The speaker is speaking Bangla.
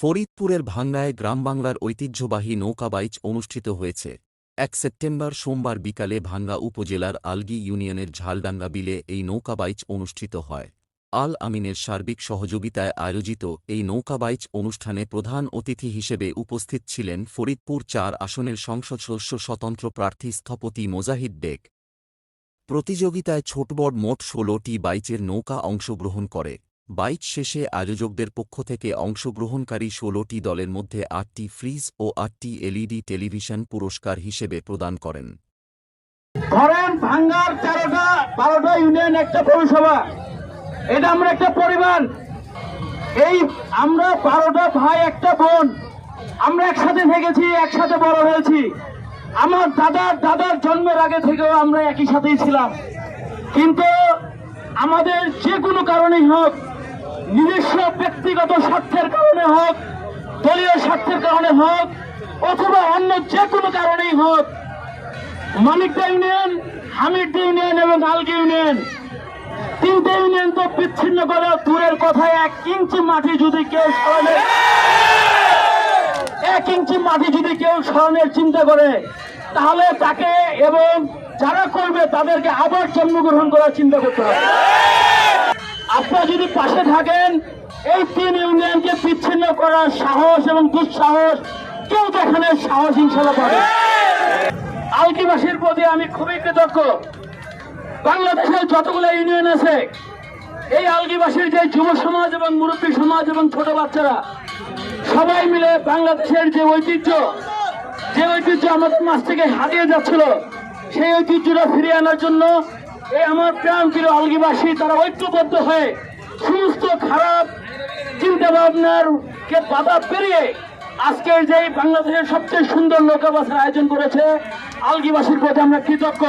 ফরিদপুরের ভাঙ্গায় গ্রামবাংলার ঐতিহ্যবাহী নৌকাবাইচ অনুষ্ঠিত হয়েছে। এক সেপ্টেম্বর সোমবার বিকালে ভাঙ্গা উপজেলার আলগি ইউনিয়নের ঝালডাঙ্গা বিলে এই নৌকাবাইচ অনুষ্ঠিত হয়। আল আমিনের সার্বিক সহযোগিতায় আয়োজিত এই নৌকাবাইচ অনুষ্ঠানে প্রধান অতিথি হিসেবে উপস্থিত ছিলেন ফরিদপুর চার আসনের সংসদ সদস্য স্বতন্ত্র প্রার্থী স্থপতি মোজাহিদ বেগ প্রতিযোগিতায় ছোটবড় মোট ষোলোটি বাইচের নৌকা অংশগ্রহণ করে। বাইচ শেষে আয়োজকদের পক্ষ থেকে অংশগ্রহণকারী ষোলোটি দলের মধ্যে আটটি ফ্রিজ ও আটটি এলইডি টেলিভিশন পুরস্কার হিসেবে প্রদান করেন। ধরেন, ভাঙ্গার তেরোটা, বারোটা ইউনিয়ন, একটা পৌরসভা। এটা আমরা একটা পরিবার। এই আমরা বারোটা ভাই, একটা বোন। আমরা একসাথে থেকেছি একসাথে বড় হয়েছি। আমার দাদার দাদার জন্মের আগে থেকেও আমরা একই সাথেই ছিলাম। কিন্তু আমাদের যে কোনো কারণেই হোক নিজস্ব ব্যক্তিগত স্বার্থের কারণে হোক, দলীয় স্বার্থের কারণে হোক, অথবা অন্য যে কোনো কারণেই হোক, মানিকদা ইউনিয়ন হামিদা ইউনিয়ন এবং আলগি ইউনিয়ন তিনটে ইউনিয়ন তো বিচ্ছিন্ন করে, দূরের কথায় এক ইঞ্চি মাটি যদি কেউ সরানোর এক ইঞ্চি মাটি যদি কেউ সরানোর চিন্তা করে, তাহলে তাকে এবং যারা করবে তাদেরকে আবার জন্মগ্রহণ করার চিন্তা করতে হবে। আপনারা যদি পাশে থাকেন, এই তিন ইউনিয়নকে বিচ্ছিন্ন করার সাহস এবং দুঃসাহস কেউ দেখানোর সাহস ইনশাল্লাহ পাবে আলকিবাসীর প্রতি আমি খুবই কৃতজ্ঞ। বাংলাদেশের যতগুলো ইউনিয়ন আছে, এই আলগিবাসীর যে যুব সমাজ এবং মুরব্বী সমাজ এবং ছোট বাচ্চারা, সবাই মিলে বাংলাদেশের যে ঐতিহ্য যে ঐতিহ্য আমাদের মাছ থেকে হারিয়ে যাচ্ছিল, সেই ঐতিহ্যটা ফিরিয়ে আনার জন্য এই আমার প্রাণ আলগিবাসী, তারা ঐক্যবদ্ধ হয়ে সমস্ত খারাপ চিন্তা ভাবনার কে বাধা পেরিয়ে আজকের যে বাংলাদেশের সবচেয়ে সুন্দর নৌকাবাসের আয়োজন করেছে, আলগিবাসীর প্রতি আমরা কৃতজ্ঞ।